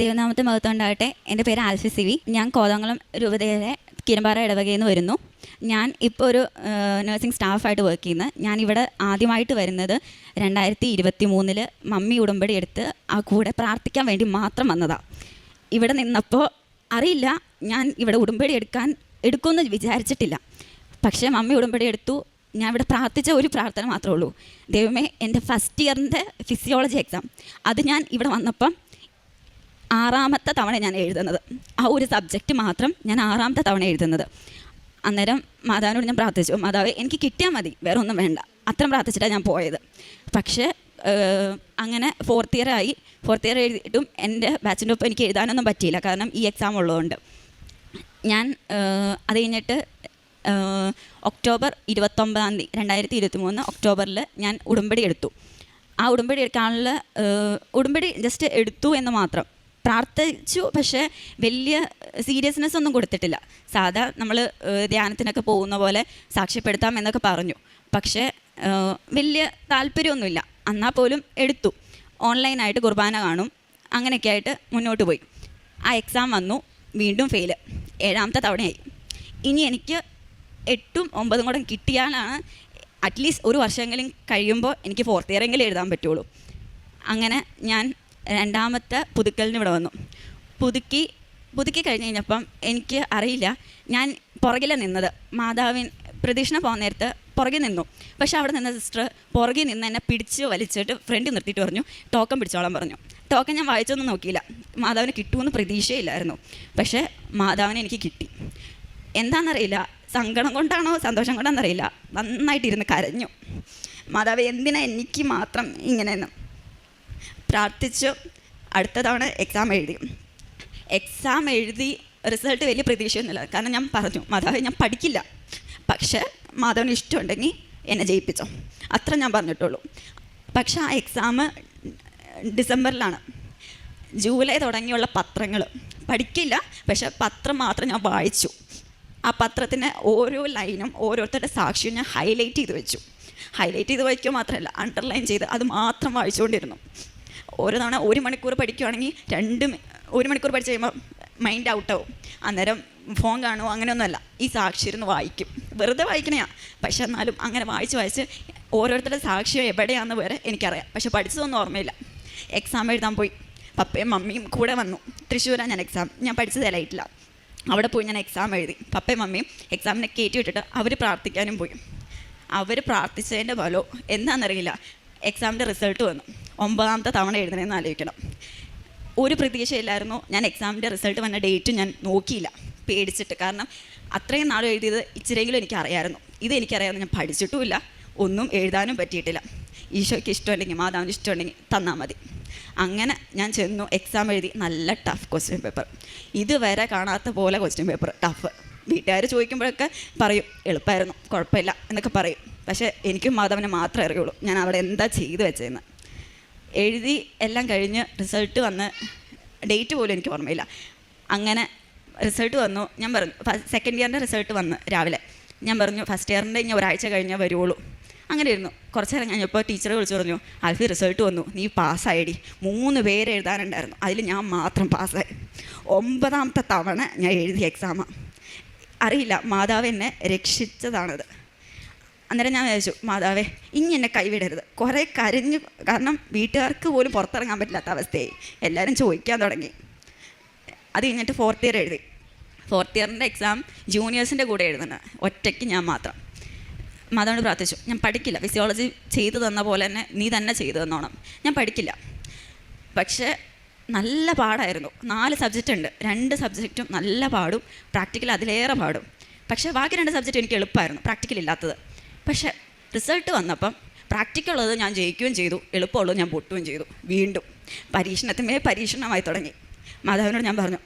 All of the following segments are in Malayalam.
ദൈവനാമത്തെ മഹത്വം ഉണ്ടാകട്ടെ. എന്റെ പേര് ആൽഫി സി വി. ഞാൻ കോതമംഗലം രൂപതയിലെ കിരമ്പാറ ഇടവകയിൽ നിന്ന് വരുന്നു. ഞാൻ ഇപ്പോൾ ഒരു നഴ്സിംഗ് സ്റ്റാഫായിട്ട് വർക്ക് ചെയ്യുന്നത് ഞാൻ ഇവിടെ ആദ്യമായിട്ട് വരുന്നത് രണ്ടായിരത്തി ഇരുപത്തി മൂന്നിൽ മമ്മി ഉടമ്പടി എടുത്ത് ആ കൂടെ പ്രാർത്ഥിക്കാൻ വേണ്ടി മാത്രം വന്നതാണ് ഇവിടെ നിന്നപ്പോൾ അറിയില്ല ഞാൻ ഇവിടെ ഉടമ്പടി എടുക്കാൻ എടുക്കുമെന്ന് വിചാരിച്ചിട്ടില്ല. പക്ഷേ മമ്മി ഉടമ്പടി എടുത്തു. ഞാൻ ഇവിടെ പ്രാർത്ഥിച്ച ഒരു പ്രാർത്ഥന മാത്രമേ ഉള്ളൂ. ദൈവമേ എന്റെ ഫസ്റ്റ് ഇയറിന്റെ ഫിസിയോളജി എക്സാം അത് ഞാൻ ഇവിടെ വന്നപ്പം ആറാമത്തെ തവണ ഞാൻ എഴുതുന്നത്. ആ ഒരു സബ്ജക്റ്റ് മാത്രം ഞാൻ ആറാമത്തെ തവണ എഴുതുന്നത്. അന്നേരം മാതാവിനോട് ഞാൻ പ്രാർത്ഥിച്ചു. മാതാവ് എനിക്ക് കിട്ടിയാൽ മതി. വേറെ ഒന്നും വേണ്ട. അത്രയും പ്രാർത്ഥിച്ചിട്ടാണ് ഞാൻ പോയത്. പക്ഷേ അങ്ങനെ ഫോർത്ത് ഇയർ ആയി. ഫോർത്ത് ഇയർ എഴുതിയിട്ടും എന്റെ ബാച്ചിന്റെ ഒപ്പം എനിക്ക് എഴുതാനൊന്നും പറ്റിയില്ല. കാരണം ഈ എക്സാം ഉള്ളതുകൊണ്ട്. ഞാൻ അത് കഴിഞ്ഞിട്ട് ഒക്ടോബർ ഇരുപത്തൊമ്പതാം തീയതി രണ്ടായിരത്തി ഇരുപത്തി മൂന്ന് ഒക്ടോബറിൽ ഞാൻ ഉടുമ്പടി എടുത്തു. ആ ഉടുമ്പടി എടുക്കാനുള്ള ഉടമ്പടി ജസ്റ്റ് എടുത്തു എന്ന് മാത്രം. പ്രാർത്ഥിച്ചു പക്ഷേ വലിയ സീരിയസ്നെസ് ഒന്നും കൊടുത്തിട്ടില്ല. സാധാ നമ്മൾ ധ്യാനത്തിനൊക്കെ പോകുന്ന പോലെ സാക്ഷ്യപ്പെടുത്താം എന്നൊക്കെ പറഞ്ഞു. പക്ഷേ വലിയ താല്പര്യമൊന്നുമില്ല. എന്നാൽ പോലും എടുത്തു. ഓൺലൈനായിട്ട് കുർബാന കാണും. അങ്ങനെയൊക്കെ ആയിട്ട് മുന്നോട്ട് പോയി. ആ എക്സാം വന്നു. വീണ്ടും ഫെയിൽ ഏഴാമത്തെ തവണയായി. ഇനി എനിക്ക് എട്ടും ഒമ്പതും കൂടെ കിട്ടിയാലാണ് അറ്റ്ലീസ്റ്റ് ഒരു വർഷമെങ്കിലും കഴിയുമ്പോൾ എനിക്ക് ഫോർത്ത് ഇയറെങ്കിലും എഴുതാൻ പറ്റുള്ളൂ. അങ്ങനെ ഞാൻ രണ്ടാമത്തെ പുതുക്കലിന് ഇവിടെ വന്നു. പുതുക്കി പുതുക്കി കഴിഞ്ഞ് കഴിഞ്ഞപ്പം എനിക്ക് അറിയില്ല. ഞാൻ പുറകിലെ നിന്നത്. മാതാവിൻ പ്രദക്ഷിണ പോകുന്ന നേരത്ത് പുറകെ നിന്നു. പക്ഷെ അവിടെ നിന്ന സിസ്റ്റർ പുറകെ നിന്ന് എന്നെ പിടിച്ച് വലിച്ചിട്ട് ഫ്രണ്ട് നിർത്തിയിട്ട് പറഞ്ഞു ടോക്കൺ പിടിച്ചോളാൻ പറഞ്ഞു. ടോക്കൺ ഞാൻ വായിച്ചൊന്നും നോക്കിയില്ല. മാതാവിന് കിട്ടുമെന്ന് പ്രതീക്ഷയില്ലായിരുന്നു. പക്ഷേ മാതാവിനെ എനിക്ക് കിട്ടി. എന്താണെന്നറിയില്ല. സങ്കടം കൊണ്ടാണോ സന്തോഷം കൊണ്ടാണെന്നറിയില്ല. നന്നായിട്ടിരുന്ന് കരഞ്ഞു. മാതാവ് എന്തിനാ എനിക്ക് മാത്രം ഇങ്ങനെയെന്ന്? പ്രാർത്ഥിച്ചു അടുത്ത തവണ എക്സാം എഴുതി. എക്സാം എഴുതി റിസൾട്ട് വലിയ പ്രതീക്ഷയൊന്നുമില്ല. കാരണം ഞാൻ പറഞ്ഞു മാതാവ് ഞാൻ പഠിക്കില്ല. പക്ഷേ മാധവന് ഇഷ്ടമുണ്ടെങ്കിൽ എന്നെ ജയിപ്പിച്ചോ. അത്ര ഞാൻ പറഞ്ഞിട്ടുള്ളൂ. പക്ഷേ ആ എക്സാം ഡിസംബറിലാണ്. ജൂലൈ തുടങ്ങിയുള്ള പത്രങ്ങൾ പഠിക്കില്ല പക്ഷെ പത്രം മാത്രം ഞാൻ വായിച്ചു. ആ പത്രത്തിന് ഓരോ ലൈനും ഓരോരുത്തരുടെ സാക്ഷിയും ഞാൻ ഹൈലൈറ്റ് ചെയ്ത് വെച്ചു. ഹൈലൈറ്റ് ചെയ്ത് വയ്ക്കുക മാത്രമല്ല അണ്ടർലൈൻ ചെയ്ത് അത് മാത്രം വായിച്ചുകൊണ്ടിരുന്നു. ഓരോ തവണ ഒരു മണിക്കൂർ പഠിക്കുകയാണെങ്കിൽ രണ്ട് ഒരു മണിക്കൂർ പഠിച്ച് കഴിയുമ്പോൾ മൈൻഡ് ഔട്ടാവും അന്നേരം ഫോൺ കാണുമോ അങ്ങനെയൊന്നുമല്ല. ഈ സാക്ഷി ഇരുന്ന് വായിക്കും. വെറുതെ വായിക്കണയാ. പക്ഷെ എന്നാലും അങ്ങനെ വായിച്ച് വായിച്ച് ഓരോരുത്തരുടെ സാക്ഷ്യം എവിടെയാണെന്ന് വരെ എനിക്കറിയാം. പക്ഷെ പഠിച്ചതൊന്നും ഓർമ്മയില്ല. എക്സാം എഴുതാൻ പോയി. പപ്പയും മമ്മിയും കൂടെ വന്നു. തൃശ്ശൂരാണ് ഞാൻ എക്സാം ഞാൻ പഠിച്ചത് എലൈറ്റില്ല അവിടെ പോയി ഞാൻ എക്സാം എഴുതി. പപ്പയും മമ്മിയും എക്സാമിനെ കയറ്റി വിട്ടിട്ട് അവർ പ്രാർത്ഥിക്കാനും പോയി. അവർ പ്രാർത്ഥിച്ചതിന്റെ ഫലോ എന്താണെന്നറിയില്ല എക്സാമിന്റെ റിസൾട്ട് വന്നു. ഒമ്പതാമത്തെ തവണ എഴുതണമെന്ന് ആലോചിക്കണം. ഒരു പ്രതീക്ഷയില്ലായിരുന്നു. ഞാൻ എക്സാമിന്റെ റിസൾട്ട് വന്ന ഡേറ്റ് ഞാൻ നോക്കിയില്ല. പേടിച്ചിട്ട്. കാരണം അത്രയും നാളും എഴുതിയത് ഇച്ചിരെങ്കിലും എനിക്ക് അറിയാമായിരുന്നു ഇത് എനിക്കറിയാമെന്ന് ഞാൻ പഠിച്ചിട്ടുമില്ല. ഒന്നും എഴുതാനും പറ്റിയിട്ടില്ല. ഈശോയ്ക്ക് ഇഷ്ടമുണ്ടെങ്കിൽ മാതാവിന് ഇഷ്ടമുണ്ടെങ്കിൽ തന്നാൽ മതി. അങ്ങനെ ഞാൻ ചെന്നു. എക്സാം എഴുതി നല്ല ടഫ് ക്വസ്റ്റ്യൻ പേപ്പർ ഇതുവരെ കാണാത്ത പോലെ ക്വസ്റ്റ്യൻ പേപ്പർ ടഫ് വീട്ടുകാർ ചോദിക്കുമ്പോഴൊക്കെ പറയും എളുപ്പമായിരുന്നു കുഴപ്പമില്ല എന്നൊക്കെ പറയും. പക്ഷേ എനിക്കും മാധവനെ മാത്രമേ അറിയുള്ളൂ. ഞാൻ അവിടെ എന്താ ചെയ്തു വെച്ചതെന്ന് എഴുതി എല്ലാം കഴിഞ്ഞ് റിസൾട്ട് വന്ന് ഡേറ്റ് പോലും എനിക്ക് ഓർമ്മയില്ല. അങ്ങനെ റിസൾട്ട് വന്നു. ഞാൻ പറഞ്ഞു സെക്കൻഡ് ഇയറിന്റെ റിസൾട്ട് വന്ന് രാവിലെ. ഞാൻ പറഞ്ഞു ഫസ്റ്റ് ഇയറിന്റെ ഇനി ഒരാഴ്ച കഴിഞ്ഞാൽ വരുള്ളൂ അങ്ങനെ ഇരുന്നു. കുറച്ച് നേരം കഴിഞ്ഞപ്പോൾ ടീച്ചറെ വിളിച്ചു പറഞ്ഞു അൽഫി റിസൾട്ട് വന്നു. നീ പാസ്സായിടി. മൂന്ന് പേര് എഴുതാനുണ്ടായിരുന്നു. അതിൽ ഞാൻ മാത്രം പാസ്സായി. ഒമ്പതാമത്തെ തവണ ഞാൻ എഴുതിയ എക്സാമാണ് അറിയില്ല മാതാവ് എന്നെ രക്ഷിച്ചതാണത്. അന്നേരം ഞാൻ വിചാരിച്ചു മാതാവേ ഇനി എന്നെ കൈവിടരുത്. കുറേ കരഞ്ഞു കാരണം വീട്ടുകാർക്ക് പോലും പുറത്തിറങ്ങാൻ പറ്റില്ലാത്ത അവസ്ഥയായി. എല്ലാവരും ചോദിക്കാൻ തുടങ്ങി. അത് കഴിഞ്ഞിട്ട് ഫോർത്ത് ഇയർ എഴുതി. ഫോർത്ത് ഇയറിന്റെ എക്സാം ജൂനിയേഴ്സിന്റെ കൂടെ എഴുതുന്നത് ഒറ്റയ്ക്ക് ഞാൻ മാത്രം. മാതാവിനോട് പ്രാർത്ഥിച്ചു ഞാൻ പഠിക്കില്ല. ഫിസിയോളജി ചെയ്തു തന്ന പോലെ തന്നെ നീ തന്നെ ചെയ്തു തന്നോണം. ഞാൻ പഠിക്കില്ല. പക്ഷേ നല്ല പാടായിരുന്നു. നാല് സബ്ജക്റ്റ് ഉണ്ട്. രണ്ട് സബ്ജക്റ്റും നല്ല പാടും. പ്രാക്ടിക്കൽ അതിലേറെ പാടും. പക്ഷേ ബാക്കി രണ്ട് സബ്ജക്റ്റ് എനിക്ക് എളുപ്പമായിരുന്നു പ്രാക്ടിക്കൽ ഇല്ലാത്തത്. പക്ഷേ റിസൾട്ട് വന്നപ്പം പ്രാക്ടിക്കൽ ഉള്ളത് ഞാൻ ജയിക്കുകയും ചെയ്തു. എളുപ്പമുള്ളത് ഞാൻ പൊട്ടുകയും ചെയ്തു. വീണ്ടും പരീക്ഷണത്തിന്മേ പരീക്ഷണമായി തുടങ്ങി. മാതാവിനോട് ഞാൻ പറഞ്ഞു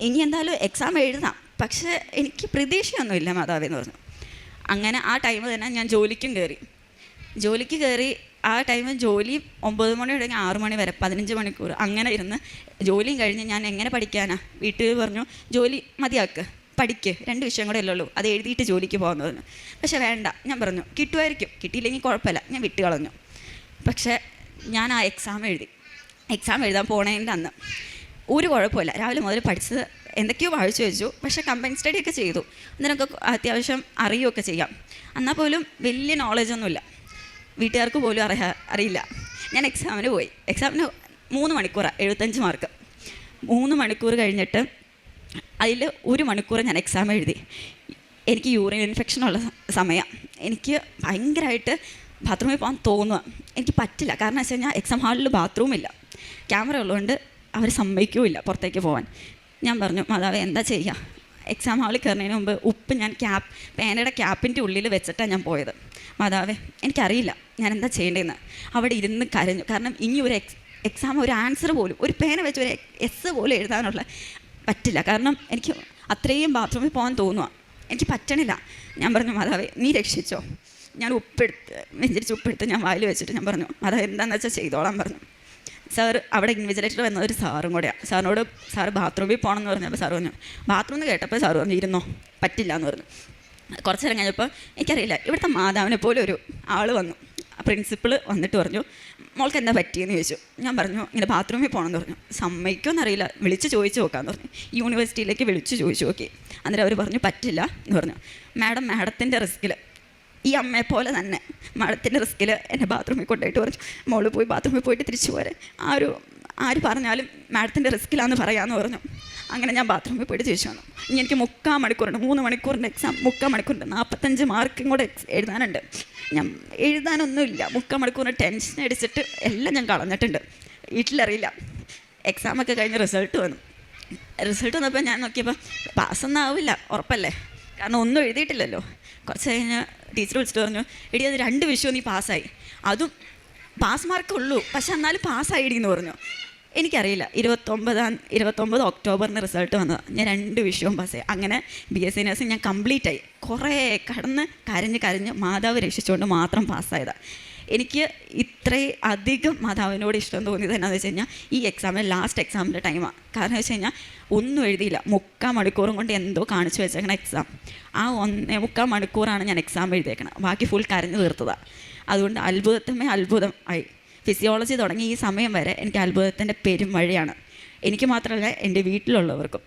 ഇനി എന്തായാലും എക്സാം എഴുതാം. പക്ഷേ എനിക്ക് പ്രതീക്ഷയൊന്നുമില്ല മാതാവെന്ന് പറഞ്ഞു. അങ്ങനെ ആ ടൈം തന്നെ ഞാൻ ജോലിക്കും കയറി. ജോലിക്ക് കയറി ആ ടൈം ജോലി ഒമ്പത് മണി തുടങ്ങി ആറു മണി വരെ പതിനഞ്ച് മണിക്കൂർ. അങ്ങനെ ഇരുന്ന് ജോലിയും കഴിഞ്ഞ് ഞാൻ എങ്ങനെ പഠിക്കാനാ? വീട്ടിൽ പറഞ്ഞു ജോലി മതിയാക്ക്. പഠിക്ക്. രണ്ട് വിഷയം കൂടെ അല്ലുള്ളൂ അത് എഴുതിയിട്ട് ജോലിക്ക് പോകുന്നതെന്ന് പക്ഷേ വേണ്ട. ഞാൻ പറഞ്ഞു കിട്ടുമായിരിക്കും. കിട്ടിയില്ലെങ്കിൽ കുഴപ്പമില്ല. ഞാൻ വിട്ട് കളഞ്ഞു. പക്ഷേ ഞാൻ ആ എക്സാം എഴുതി. എക്സാം എഴുതാൻ പോണതിന്റെ അന്ന് ഒരു കുഴപ്പമില്ല. രാവിലെ മുതൽ പഠിച്ചത് എന്തൊക്കെയോ വായിച്ചു വെച്ചു. പക്ഷേ കമ്പൈൻ സ്റ്റഡി ഒക്കെ ചെയ്തു. അതിനൊക്കെ അത്യാവശ്യം അറിയുകയൊക്കെ ചെയ്യാം. എന്നാൽ പോലും വലിയ നോളജൊന്നുമില്ല വീട്ടുകാർക്ക് പോലും അറിയാ അറിയില്ല. ഞാൻ എക്സാമിന് പോയി. എക്സാമിന് മൂന്ന് മണിക്കൂറാണ് എഴുപത്തഞ്ച് മാർക്ക് മൂന്ന് മണിക്കൂർ കഴിഞ്ഞിട്ട് അതിൽ ഒരു മണിക്കൂർ ഞാൻ എക്സാം എഴുതി. എനിക്ക് യൂറിൻ ഇൻഫെക്ഷൻ ഉള്ള സമയം. എനിക്ക് ഭയങ്കരമായിട്ട് ബാത്റൂമിൽ പോകാൻ തോന്നുക. എനിക്ക് പറ്റില്ല. കാരണം വെച്ച് കഴിഞ്ഞാൽ എക്സാം ഹാളിൽ ബാത്റൂമില്ല ക്യാമറ ഉള്ളതുകൊണ്ട് അവർ സമ്മതിക്കുമില്ല പുറത്തേക്ക് പോകാൻ ഞാൻ പറഞ്ഞു മാതാവ് എന്താ ചെയ്യുക എക്സാം ഹാളിൽ കയറുന്നതിന് മുമ്പ് ഉപ്പ് ഞാൻ ക്യാപ് പേനയുടെ ക്യാപ്പിന്റെ ഉള്ളിൽ വെച്ചിട്ടാണ് ഞാൻ പോയത്. മാതാവേ എനിക്കറിയില്ല. ഞാൻ എന്താ ചെയ്യേണ്ടതെന്ന് അവിടെ ഇരുന്ന് കരഞ്ഞു. കാരണം ഇനി ഒരു എക്സ് എക്സാം ഒരു ആൻസർ പോലും ഒരു പേന വെച്ച് ഒരു എസ് പോലും എഴുതാനുള്ള പറ്റില്ല. കാരണം എനിക്ക് അത്രയും ബാത്റൂമിൽ പോകാൻ തോന്നുക എനിക്ക് പറ്റണില്ല. ഞാൻ പറഞ്ഞു മാതാവേ നീ രക്ഷിച്ചോ. ഞാൻ ഉപ്പെടുത്ത് വെഞ്ചരിച്ച് ഉപ്പെടുത്ത് ഞാൻ വായിൽ വെച്ചിട്ട് ഞാൻ പറഞ്ഞു മാതാവ് എന്താണെന്ന് വെച്ചാൽ ചെയ്തോളാം പറഞ്ഞു. സാർ അവിടെ ഇൻവിജിലേറ്റർ വന്ന ഒരു സാറും കൂടെയാണ് സാറിനോട് സാറ് ബാത്റൂമിൽ പോകണം എന്ന് പറഞ്ഞപ്പോൾ സാറ് പറഞ്ഞു ബാത്റൂം എന്ന് കേട്ടപ്പോൾ സാറ് പറഞ്ഞു ഇരുന്നോ പറ്റില്ല എന്ന് പറഞ്ഞു. കുറച്ച് നേരം കഴിഞ്ഞപ്പോൾ എനിക്കറിയില്ല ഇവിടുത്തെ മാതാവിനെ പോലെ ഒരു ആൾ വന്നു. പ്രിൻസിപ്പിൾ വന്നിട്ട് പറഞ്ഞു മോൾക്ക് എന്താ പറ്റിയെന്ന് ചോദിച്ചു. ഞാൻ പറഞ്ഞു ഇങ്ങനെ ബാത്റൂമിൽ പോകണമെന്ന് പറഞ്ഞു. സമ്മതിക്കുമെന്നറിയില്ല വിളിച്ച് ചോദിച്ചു നോക്കാമെന്ന് പറഞ്ഞു. യൂണിവേഴ്സിറ്റിയിലേക്ക് വിളിച്ച് ചോദിച്ചു നോക്കി. അന്നേരം അവർ പറഞ്ഞു പറ്റില്ല എന്ന് പറഞ്ഞു. മാഡം മാഡത്തിന്റെ റിസ്കിൽ ഈ അമ്മയെ പോലെ തന്നെ മാഡത്തിന്റെ റിസ്കിൽ എന്നെ ബാത്റൂമിൽ കൊണ്ടുപോയിട്ട് പറഞ്ഞു. മോൾ പോയി ബാത്റൂമിൽ പോയിട്ട് തിരിച്ചു പോരെ. ആ ഒരു ആര് പറഞ്ഞാലും മാഡത്തിന്റെ റിസ്ക്കിലാന്ന് പറയാമെന്ന് പറഞ്ഞു. അങ്ങനെ ഞാൻ ബാത്റൂമിൽ പോയിട്ട് തിരിച്ചു വന്നു. ഇനി എനിക്ക് മുക്കാൽ മണിക്കൂറുണ്ട് മൂന്ന് മണിക്കൂറിന്റെ എക്സാം മുക്കാൽ മണിക്കൂറുണ്ട് നാൽപ്പത്തഞ്ച് മാർക്കും കൂടെ എഴുതാനുണ്ട്. ഞാൻ എഴുതാനൊന്നുമില്ല മുക്കാൽ മണിക്കൂറിന് ടെൻഷൻ അടിച്ചിട്ട് എല്ലാം ഞാൻ കളഞ്ഞിട്ടുണ്ട്. വീട്ടിലറിയില്ല. എക്സാമൊക്കെ കഴിഞ്ഞ് റിസൾട്ട് വന്നു. റിസൾട്ട് വന്നപ്പോൾ ഞാൻ നോക്കിയപ്പോൾ പാസ്സൊന്നും ആവില്ല ഉറപ്പല്ലേ? കാരണം ഒന്നും എഴുതിയിട്ടില്ലല്ലോ. കുറച്ച് കഴിഞ്ഞ് ടീച്ചർ വിളിച്ചിട്ട് പറഞ്ഞു എടി അത് രണ്ട് വിഷയവും നീ പാസ്സായി അതും പാസ് മാർക്ക് ഉള്ളൂ. പക്ഷെ എന്നാലും പാസ്സായിടി എന്ന് പറഞ്ഞു. എനിക്കറിയില്ല. ഇരുപത്തൊമ്പതാം ഇരുപത്തൊമ്പത് ഒക്ടോബറിന് റിസൾട്ട് വന്നത്. ഞാൻ രണ്ട് വിഷയവും പാസ്സായി അങ്ങനെ ബി എസ് സി നഴ്സിംഗ് ഞാൻ കംപ്ലീറ്റ് ആയി. കുറേ കടന്ന് കരഞ്ഞ് കരഞ്ഞ് മാതാവ് രക്ഷിച്ചുകൊണ്ട് മാത്രം പാസ്സായതാണ് എനിക്ക് ഇത്രയും അധികം മാതാവിനോട് ഇഷ്ടം തോന്നിയത് എന്നാന്ന് വെച്ച് കഴിഞ്ഞാൽ ഈ എക്സാമിൽ ലാസ്റ്റ് എക്സാമിന്റെ ടൈമാണ് കാരണം വെച്ച് കഴിഞ്ഞാൽ ഒന്നും എഴുതിയില്ല. മുക്കാൽ മണിക്കൂറും കൊണ്ട് എന്തോ കാണിച്ചു വെച്ചേക്കണ എക്സാം ആ ഒന്നേ മുക്കാൽ മണിക്കൂറാണ് ഞാൻ എക്സാം എഴുതിയേക്കണം. ബാക്കി ഫുൾ കരഞ്ഞു തീർത്തതാണ് അതുകൊണ്ട് അത്ഭുതത്തമേ അത്ഭുതം ആയി. ഫിസിയോളജി തുടങ്ങി ഈ സമയം വരെ എനിക്ക് അത്ഭുതത്തിന്റെ പെരുമഴയാണ്. എനിക്ക് മാത്രമല്ല എന്റെ വീട്ടിലുള്ളവർക്കും.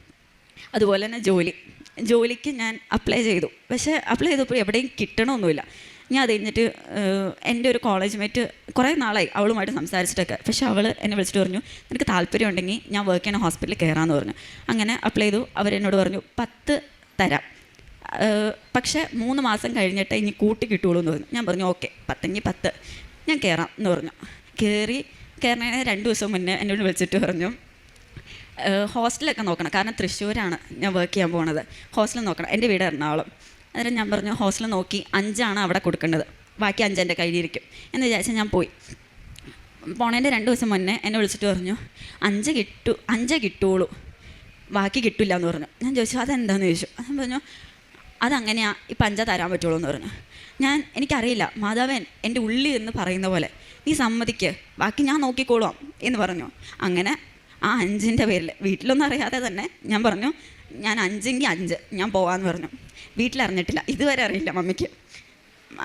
അതുപോലെ തന്നെ ജോലി. ജോലിക്ക് ഞാൻ അപ്ലൈ ചെയ്തു. പക്ഷേ അപ്ലൈ ചെയ്തപ്പോൾ എവിടെയും കിട്ടണമൊന്നുമില്ല. ഞാൻ അത് കഴിഞ്ഞിട്ട് എന്റെ ഒരു കോളേജ് മേറ്റ് കുറേ നാളായി അവളുമായിട്ട് സംസാരിച്ചിട്ടൊക്കെ. പക്ഷേ അവൾ എന്നെ വിളിച്ചിട്ട് പറഞ്ഞു നിനക്ക് താല്പര്യം ഉണ്ടെങ്കിൽ ഞാൻ വർക്ക് ചെയ്യുന്ന ഹോസ്പിറ്റലിൽ കയറാമെന്ന് പറഞ്ഞു. അങ്ങനെ അപ്ലൈ ചെയ്തു. അവരെന്നോട് പറഞ്ഞു പത്ത് തരാം. പക്ഷേ മൂന്ന് മാസം കഴിഞ്ഞിട്ട് ഇനി കൂട്ടി കിട്ടുള്ളൂ എന്ന് പറഞ്ഞു. ഞാൻ പറഞ്ഞു ഓക്കെ പത്തെങ്കിൽ പത്ത്. ഞാൻ കയറാം എന്ന് പറഞ്ഞു. കയറി കയറുന്നതിന് രണ്ട് ദിവസം മുന്നേ എന്നോട് വിളിച്ചിട്ട് പറഞ്ഞു ഹോസ്റ്റലൊക്കെ നോക്കണം. കാരണം തൃശ്ശൂരാണ് ഞാൻ വർക്ക് ചെയ്യാൻ പോണത്. ഹോസ്റ്റൽ നോക്കണം. എന്റെ വീട് എറണാകുളം. അന്നേരം ഞാൻ പറഞ്ഞു ഹോസ്റ്റൽ നോക്കി അഞ്ചാണ് അവിടെ കൊടുക്കേണ്ടത്. ബാക്കി അഞ്ചെന്റെ കയ്യിലിരിക്കും. എന്ന് വിചാരിച്ചാൽ ഞാൻ പോയി. പോണേന്റെ രണ്ട് ദിവസം മുന്നേ എന്നെ വിളിച്ചിട്ട് പറഞ്ഞു അഞ്ച് കിട്ടു അഞ്ചേ കിട്ടുള്ളൂ ബാക്കി കിട്ടില്ല എന്ന് പറഞ്ഞു. ഞാൻ ചോദിച്ചു അതെന്താന്ന്? ചോദിച്ചു. ഞാൻ പറഞ്ഞു അതങ്ങനെയാണ് ഇപ്പം അഞ്ചാ തരാൻ പറ്റുള്ളൂ എന്ന് പറഞ്ഞു. ഞാൻ എനിക്കറിയില്ല. മാധവൻ എന്റെ ഉള്ളിൽ എന്ന് പറയുന്ന പോലെ. നീ സമ്മതിക്ക്. ബാക്കി ഞാൻ നോക്കിക്കോളാം എന്ന് പറഞ്ഞു. അങ്ങനെ ആ അഞ്ചിന്റെ പേരിൽ വീട്ടിലൊന്നും അറിയാതെ തന്നെ ഞാൻ പറഞ്ഞു ഞാൻ അഞ്ചെങ്കിൽ അഞ്ച് ഞാൻ പോവാന്ന് പറഞ്ഞു. വീട്ടിലറിഞ്ഞിട്ടില്ല ഇതുവരെ അറിയില്ല മമ്മിക്ക്.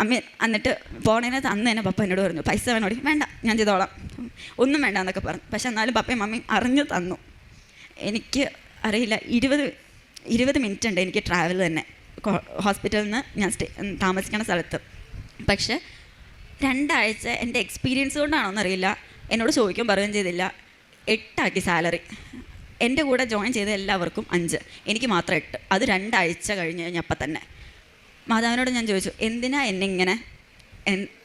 അമ്മ എന്നിട്ട് പോണേനെ അന്ന് തന്നെ പപ്പ എന്നോട് പറഞ്ഞു പൈസ വേണോടി വേണ്ട ഞാൻ ചെയ്തോളാം. ഒന്നും വേണ്ട എന്നൊക്കെ പറഞ്ഞു. പക്ഷെ എന്നാലും പപ്പയും മമ്മി അറിഞ്ഞു തന്നു. എനിക്ക് അറിയില്ല ഇരുപത് ഇരുപത് മിനിറ്റ് ഉണ്ട് എനിക്ക് ട്രാവൽ തന്നെ. ഹോസ്പിറ്റലിൽ നിന്ന് ഞാൻ സ്റ്റേ താമസിക്കുന്ന സ്ഥലത്ത്. പക്ഷേ രണ്ടാഴ്ച എന്റെ എക്സ്പീരിയൻസ് കൊണ്ടാണോ എന്നറിയില്ല എന്നോട് ചോദിക്കും പറയുകയും ചെയ്തില്ല. എട്ടാക്കി സാലറി എന്റെ കൂടെ ജോയിൻ ചെയ്ത എല്ലാവർക്കും അഞ്ച്. എനിക്ക് മാത്രം എട്ട്. അത് രണ്ടാഴ്ച കഴിഞ്ഞ് കഴിഞ്ഞപ്പം തന്നെ. മാതാവിനോട് ഞാൻ ചോദിച്ചു എന്തിനാ എന്നെ ഇങ്ങനെ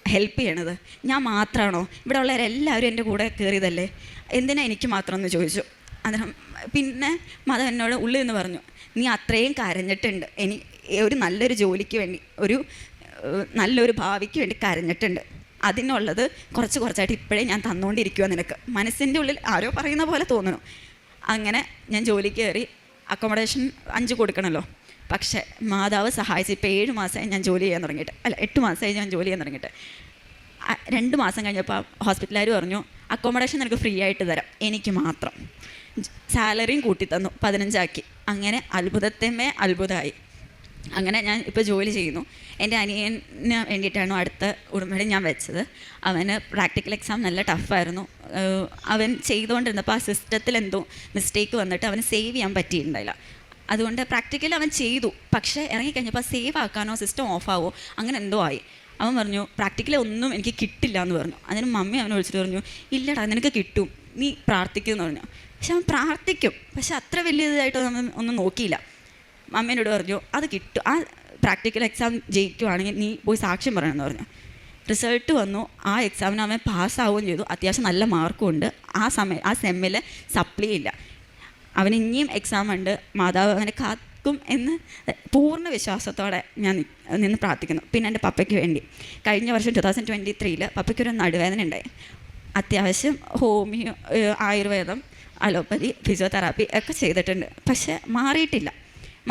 ഹെൽപ്പ് ചെയ്യണത്? ഞാൻ മാത്രമാണോ ഇവിടെ ഉള്ളവരെല്ലാവരും എന്റെ കൂടെ കയറിയതല്ലേ എന്തിനാ എനിക്ക് മാത്രം? എന്ന് ചോദിച്ചു. അന്നേരം പിന്നെ മാതാവ് എന്നോട് ഉള്ളിൽ നിന്ന് പറഞ്ഞു നീ അത്രയും കരഞ്ഞിട്ടുണ്ട്. ഇനി ഒരു നല്ലൊരു ജോലിക്ക് വേണ്ടി ഒരു നല്ലൊരു ഭാവിക്ക് വേണ്ടി കരഞ്ഞിട്ടുണ്ട്. അതിനുള്ളത് കുറച്ച് കുറച്ചായിട്ട് ഇപ്പോഴേ ഞാൻ തന്നുകൊണ്ടിരിക്കുക നിനക്ക്. മനസ്സിന്റെ ഉള്ളിൽ ആരോ പറയുന്ന പോലെ തോന്നുന്നു. അങ്ങനെ ഞാൻ ജോലി കയറി അക്കോമഡേഷൻ അഞ്ച് കൊടുക്കണമല്ലോ പക്ഷേ മാതാവ് സഹായിച്ച് ഇപ്പോൾ ഏഴ് മാസമായി ഞാൻ ജോലി ചെയ്യാൻ തുടങ്ങിയിട്ട്. അല്ല എട്ട് മാസമായി ഞാൻ ജോലി ചെയ്യാൻ തുടങ്ങിയിട്ട്. രണ്ട് മാസം കഴിഞ്ഞപ്പോൾ ഹോസ്പിറ്റലുകാർ പറഞ്ഞു അക്കോമഡേഷൻ നിനക്ക് ഫ്രീ ആയിട്ട് തരാം. എനിക്ക് മാത്രം. സാലറിയും കൂട്ടി തന്നു പതിനഞ്ചാക്കി. അങ്ങനെ അത്ഭുതത്തെമേ അത്ഭുതമായി. അങ്ങനെ ഞാൻ ഇപ്പോൾ ജോലി ചെയ്യുന്നു. എന്റെ അനിയന് വേണ്ടിയിട്ടാണ് അടുത്ത ഉടമ്പടി ഞാൻ വെച്ചത്. അവന് പ്രാക്ടിക്കൽ എക്സാം നല്ല ടഫായിരുന്നു അവൻ ചെയ്തുകൊണ്ടിരുന്നപ്പോൾ ആ സിസ്റ്റത്തിൽ എന്തോ മിസ്റ്റേക്ക് വന്നിട്ട് അവന് സേവ് ചെയ്യാൻ പറ്റിയിട്ടുണ്ടായില്ല. അതുകൊണ്ട് പ്രാക്ടിക്കൽ അവൻ ചെയ്തു. പക്ഷേ ഇറങ്ങിക്കഴിഞ്ഞപ്പോൾ സേവ് ആക്കാനോ സിസ്റ്റം ഓഫാവോ അങ്ങനെ എന്തോ ആയി. അവൻ പറഞ്ഞു പ്രാക്ടിക്കലി ഒന്നും എനിക്ക് കിട്ടില്ല എന്ന് പറഞ്ഞു. അതിന് മമ്മി അവനെ വിളിച്ചിട്ട് പറഞ്ഞു ഇല്ലടാ നിനക്ക് കിട്ടും. നീ പ്രാർത്ഥിക്കുമെന്ന് പറഞ്ഞു. പക്ഷെ അവൻ പ്രാർത്ഥിക്കും. പക്ഷെ അത്ര വലിയ ഇതായിട്ട് ഒന്നും നോക്കിയില്ല. മമ്മേനോട് പറഞ്ഞു അത് കിട്ടും. ആ പ്രാക്ടിക്കൽ എക്സാം ജയിക്കുവാണെങ്കിൽ നീ പോയി സാക്ഷ്യം പറയണമെന്ന് പറഞ്ഞു. റിസൾട്ട് വന്നു. ആ എക്സാമിന് അവൻ പാസ്സാവുകയും ചെയ്തു. അത്യാവശ്യം നല്ല മാർക്കും ഉണ്ട് ആ സമയം ആ സെമ്മിൽ സപ്ലി ഇല്ല. അവന് ഇനിയും എക്സാം ഉണ്ട്. മാതാവ് അവനെ കാക്കും എന്ന് പൂർണ വിശ്വാസത്തോടെ ഞാൻ നിന്ന് പ്രാർത്ഥിക്കുന്നു. പിന്നെ എന്റെ പപ്പയ്ക്ക് വേണ്ടി. കഴിഞ്ഞ വർഷം ടു തൗസൻഡ് ട്വന്റി ത്രീയിൽ പപ്പയ്ക്കൊരു നടുവേദന ഉണ്ടായി. അത്യാവശ്യം ഹോമിയോ ആയുർവേദം അലോപ്പതി ഫിസിയോതെറാപ്പി ഒക്കെ ചെയ്തിട്ടുണ്ട്. പക്ഷേ മാറിയിട്ടില്ല.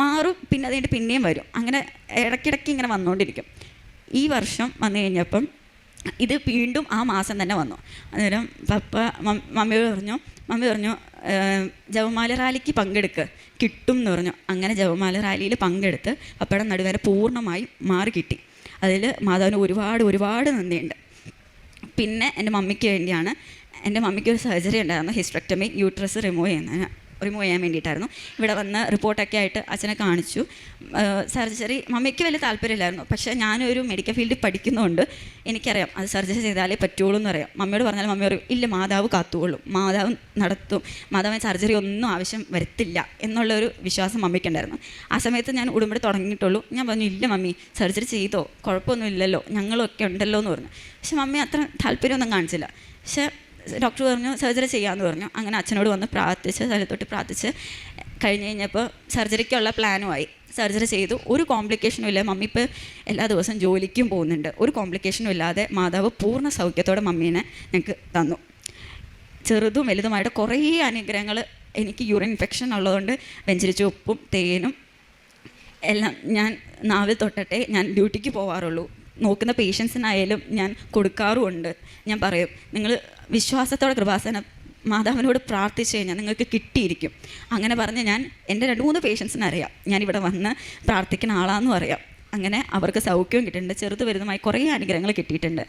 മാറും പിന്നെ അത് കഴിഞ്ഞിട്ട് പിന്നെയും വരും. അങ്ങനെ ഇടയ്ക്കിടയ്ക്ക് ഇങ്ങനെ വന്നുകൊണ്ടിരിക്കും. ഈ വർഷം വന്നു കഴിഞ്ഞപ്പം ഇത് വീണ്ടും ആ മാസം തന്നെ വന്നു. അന്നേരം പപ്പ മമ്മിയോട് പറഞ്ഞു മമ്മി പറഞ്ഞു ജവമാല റാലിക്ക് പങ്കെടുക്ക് കിട്ടും എന്ന് പറഞ്ഞു. അങ്ങനെ ജവമാല റാലിയിൽ പങ്കെടുത്ത് പപ്പയുടെ നടുവേന പൂർണമായും മാറി കിട്ടി. അതിൽ മാതാവിന് ഒരുപാട് ഒരുപാട് നന്ദിയുണ്ട്. പിന്നെ എന്റെ മമ്മിക്ക് വേണ്ടിയാണ് എന്റെ മമ്മിക്ക് ഒരു സർജറി ഉണ്ടായിരുന്നു ഹിസ്ട്രക്ടമി യൂട്രസ് റിമൂവ് ചെയ്യുന്നതിന്. റിമൂവ് ചെയ്യാൻ വേണ്ടിയിട്ടായിരുന്നു. ഇവിടെ വന്ന് റിപ്പോർട്ടൊക്കെ ആയിട്ട് അച്ഛനെ കാണിച്ചു. സർജറി മമ്മിക്ക് വലിയ താല്പര്യമില്ലായിരുന്നു. പക്ഷേ ഞാനൊരു മെഡിക്കൽ ഫീൽഡിൽ പഠിക്കുന്നതുകൊണ്ട് എനിക്കറിയാം അത് സർജറി ചെയ്താലേ പറ്റുള്ളൂ എന്ന് അറിയാം. മമ്മിയോട് പറഞ്ഞാൽ മമ്മി പറയും ഇല്ല മാതാവ് കാത്തുകൊള്ളും. മാതാവ് നടത്തും. മാതാവിന് സർജറി ഒന്നും ആവശ്യം വരത്തില്ല. എന്നുള്ളൊരു വിശ്വാസം മമ്മിക്കുണ്ടായിരുന്നു. ആ സമയത്ത് ഞാൻ ഉടുമ്പടി തുടങ്ങിയിട്ടുള്ളൂ. ഞാൻ പറഞ്ഞു ഇല്ല മമ്മി സർജറി ചെയ്തോ? കുഴപ്പമൊന്നും ഇല്ലല്ലോ ഞങ്ങളൊക്കെ ഉണ്ടല്ലോ എന്ന് പറഞ്ഞു. പക്ഷെ മമ്മി അത്ര താല്പര്യമൊന്നും കാണിച്ചില്ല. പക്ഷേ ഡോക്ടർ പറഞ്ഞു സർജറി ചെയ്യാമെന്ന് പറഞ്ഞു. അങ്ങനെ അച്ഛനോട് വന്ന് പ്രാർത്ഥിച്ച് സ്ഥലത്തോട്ട് പ്രാർത്ഥിച്ച് കഴിഞ്ഞ് കഴിഞ്ഞപ്പോൾ സർജറിക്കുള്ള പ്ലാനുമായി. സർജറി ചെയ്തു. ഒരു കോംപ്ലിക്കേഷനും ഇല്ല. മമ്മി ഇപ്പോൾ എല്ലാ ദിവസവും ജോലിക്കും പോകുന്നുണ്ട്. ഒരു കോംപ്ലിക്കേഷനും ഇല്ലാതെ മാതാവ് പൂർണ സൗഖ്യത്തോടെ മമ്മീനെ ഞങ്ങൾക്ക് തന്നു. ചെറുതും വലുതുമായിട്ട് കുറേ അനുഗ്രഹങ്ങൾ എനിക്ക് യൂറിൻ ഇൻഫെക്ഷൻ ഉള്ളതുകൊണ്ട് വെഞ്ചരിച്ച ഉപ്പും തേനും എല്ലാം ഞാൻ നാവിൽ തൊട്ടട്ടെ ഞാൻ ഡ്യൂട്ടിക്ക് പോവാറുള്ളൂ. നോക്കുന്ന പേഷ്യൻസിനായാലും ഞാൻ കൊടുക്കാറുമുണ്ട്. ഞാൻ പറയും നിങ്ങൾ വിശ്വാസത്തോടെ കൃപാസന മാതാവിനോട് പ്രാർത്ഥിച്ചു കഴിഞ്ഞാൽ നിങ്ങൾക്ക് കിട്ടിയിരിക്കും. അങ്ങനെ പറഞ്ഞ് ഞാൻ എന്റെ രണ്ട് മൂന്ന് പേഷ്യൻസിനെ അറിയാം. ഞാനിവിടെ വന്ന് പ്രാർത്ഥിക്കുന്ന ആളാണെന്നും അറിയാം അങ്ങനെ അവർക്ക് സൗഖ്യവും കിട്ടിയിട്ടുണ്ട്. ചെറുത് വലുതുമായി കുറേ അനുഗ്രഹങ്ങൾ കിട്ടിയിട്ടുണ്ട്.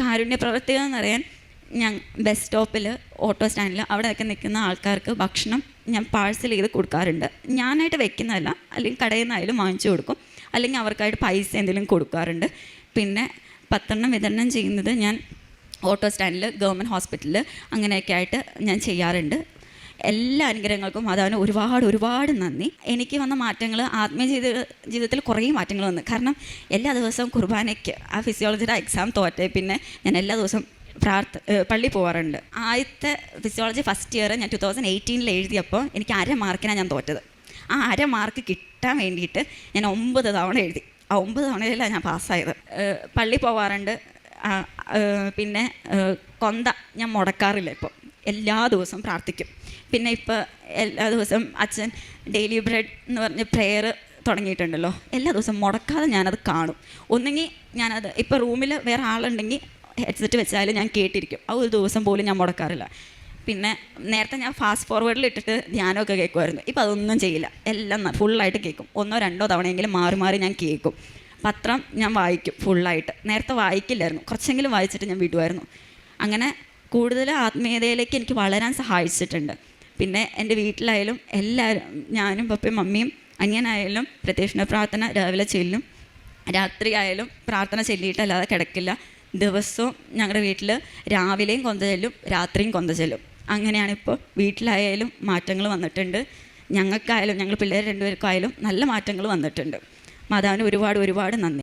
കാരുണ്യ പ്രവർത്തികൾ എന്നറിയാൻ ഞാൻ ബസ് സ്റ്റോപ്പിൽ ഓട്ടോ സ്റ്റാൻഡിൽ അവിടെയൊക്കെ നിൽക്കുന്ന ആൾക്കാർക്ക് ഭക്ഷണം ഞാൻ പാഴ്സൽ ചെയ്ത് കൊടുക്കാറുണ്ട്. ഞാനായിട്ട് വെക്കുന്നതല്ല. അല്ലെങ്കിൽ കടയിൽ നിന്നായാലും വാങ്ങിച്ചു കൊടുക്കും. അല്ലെങ്കിൽ അവർക്കായിട്ട് പൈസ എന്തെങ്കിലും കൊടുക്കാറുണ്ട്. പിന്നെ പത്തെണ്ണം വിതരണം ചെയ്യുന്നത് ഞാൻ ഓട്ടോ സ്റ്റാൻഡിൽ ഗവൺമെന്റ് ഹോസ്പിറ്റലിൽ അങ്ങനെയൊക്കെ ആയിട്ട് ഞാൻ ചെയ്യാറുണ്ട്. എല്ലാ അനുഗ്രഹങ്ങൾക്കും മാതാവിന് ഒരുപാട് ഒരുപാട് നന്ദി. എനിക്ക് വന്ന മാറ്റങ്ങൾ ആത്മീയ ജീവിത ജീവിതത്തിൽ കുറേ മാറ്റങ്ങൾ വന്നു. കാരണം എല്ലാ ദിവസവും കുർബാനയ്ക്ക് ആ ഫിസിയോളജിയുടെ എക്സാം തോറ്റെ പിന്നെ ഞാൻ എല്ലാ ദിവസവും പ്രാർത്ഥ പള്ളി പോകാറുണ്ട് ആദ്യത്തെ ഫിസിയോളജി ഫസ്റ്റ് ഇയർ ഞാൻ ടു തൗസൻഡ് എയ്റ്റീനിൽ എഴുതിയപ്പോൾ എനിക്ക് അര മാർക്കിനാണ് ഞാൻ തോറ്റത്. ആ അര മാർക്ക് കിട്ടാൻ വേണ്ടിയിട്ട് ഞാൻ ഒമ്പത് തവണ എഴുതി. ആ ഒമ്പത് തവണയിലാണ് ഞാൻ പാസ്സായത്. പള്ളി ഏഹ് പിന്നെ കൊന്ത ഞാൻ മുടക്കാറില്ല ഇപ്പോൾ എല്ലാ ദിവസവും പ്രാർത്ഥിക്കും. പിന്നെ ഇപ്പോൾ എല്ലാ ദിവസവും അച്ഛൻ ഡെയിലി ബ്രെഡ് എന്ന് പറഞ്ഞ് പ്രെയർ തുടങ്ങിയിട്ടുണ്ടല്ലോ. എല്ലാ ദിവസവും മുടക്കാതെ ഞാനത് കാണും. ഒന്നെങ്കിൽ ഞാനത് ഇപ്പോൾ റൂമിൽ വേറെ ആളുണ്ടെങ്കിൽ ഹെഡ്സെറ്റ് വെച്ചാലും ഞാൻ കേട്ടിരിക്കും. ആ ഒരു ദിവസം പോലും ഞാൻ മുടക്കാറില്ല. പിന്നെ നേരത്തെ ഞാൻ ഫാസ്റ്റ് ഫോർവേഡിൽ ഇട്ടിട്ട് ധ്യാനമൊക്കെ കേൾക്കുമായിരുന്നു ഇപ്പോൾ അതൊന്നും ചെയ്യില്ല. എല്ലാം ഫുള്ളായിട്ട് കേൾക്കും ഒന്നോ രണ്ടോ തവണയെങ്കിലും മാറി മാറി ഞാൻ കേൾക്കും പത്രം ഞാൻ വായിക്കും ഫുള്ളായിട്ട് നേരത്തെ വായിക്കില്ലായിരുന്നു. കുറച്ചെങ്കിലും വായിച്ചിട്ട് ഞാൻ വിടുമായിരുന്നു അങ്ങനെ കൂടുതൽ ആത്മീയതയിലേക്ക് എനിക്ക് വളരാൻ സഹായിച്ചിട്ടുണ്ട്. പിന്നെ എന്റെ വീട്ടിലായാലും എല്ലാവരും ഞാനും പപ്പയും മമ്മിയും അനിയനായാലും പ്രത്യക്ഷണ പ്രാർത്ഥന രാവിലെ ചെല്ലും. രാത്രി ആയാലും പ്രാർത്ഥന ചെല്ലിയിട്ടല്ലാതെ കിടക്കില്ല. ദിവസവും ഞങ്ങളുടെ വീട്ടിൽ രാവിലെയും കൊന്ത ചെല്ലും രാത്രിയും കൊന്ത ചെല്ലും. അങ്ങനെയാണിപ്പോൾ വീട്ടിലായാലും മാറ്റങ്ങൾ വന്നിട്ടുണ്ട്. ഞങ്ങൾക്കായാലും ഞങ്ങൾ പിള്ളേർ രണ്ടുപേർക്കായാലും നല്ല മാറ്റങ്ങൾ വന്നിട്ടുണ്ട്. മാതാവിന് ഒരുപാട് ഒരുപാട് നന്ദി.